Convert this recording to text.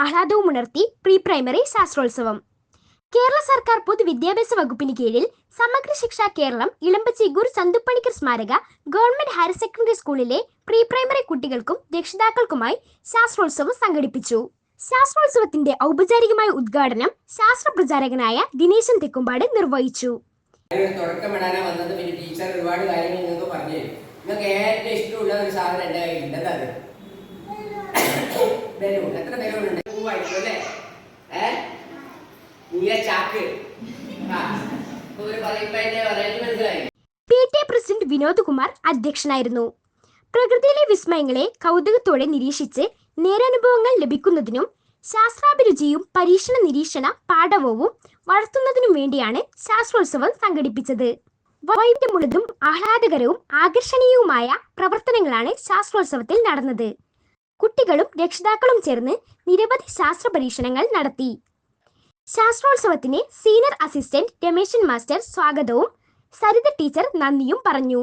ആഹ്ലാദവും ഉണർത്തി pre primary ശാസ്ത്രോത്സവം. കേരള സർക്കാർ പൊതുവിദ്യാഭ്യാസ വകുപ്പിന് കീഴിൽ സമഗ്ര ശിക്ഷ കേരളം ഇളമ്പച്ചി ഗുരു ചന്തുപ്പണിക്കർ സ്മാരക ഗവൺമെന്റ് ഹയർ സെക്കൻഡറി സ്കൂളിലെ പ്രീ പ്രൈമറി കുട്ടികൾക്കും രക്ഷിതാക്കൾക്കുമായി ശാസ്ത്രോത്സവം സംഘടിപ്പിച്ചു. ശാസ്ത്രോത്സവത്തിന്റെ ഔപചാരികമായ ഉദ്ഘാടനം ശാസ്ത്ര പ്രചാരകനായ ദിനേശൻ തെക്കുംപാട് നിർവഹിച്ചു. ഏറ്റവും ഇഷ്ടമുള്ള ഒരു സാധനം എന്റെ എത്ര ബലൂൺ അല്ലേ ഏ? പൂയ ചാക്ക്. P T president Vinod Kumar അധ്യക്ഷനായിരുന്നു. പ്രകൃതിയിലെ വിസ്മയങ്ങളെ കൗതുകത്തോടെ നിരീക്ഷിച്ച് നേരനുഭവങ്ങൾ ലഭിക്കുന്നതിനും ശാസ്ത്രാഭിരുചിയും പരീക്ഷണ നിരീക്ഷണ പാഠവവും വളർത്തുന്നതിനും വേണ്ടിയാണ് ശാസ്ത്രോത്സവം സംഘടിപ്പിച്ചത്. വൈവിധ്യമുള്ളതും ആഹ്ലാദകരവും ആകർഷണീയവുമായ പ്രവർത്തനങ്ങളാണ് ശാസ്ത്രോത്സവത്തിൽ നടന്നത്. കുട്ടികളും രക്ഷിതാക്കളും ചേർന്ന് നിരവധി ശാസ്ത്ര പരീക്ഷണങ്ങൾ നടത്തി. ശാസ്ത്രോത്സവത്തിന് സീനിയർ അസിസ്റ്റന്റ് രമേശൻ മാസ്റ്റർ സ്വാഗതവും സരിത ടീച്ചർ നന്ദിയും പറഞ്ഞു.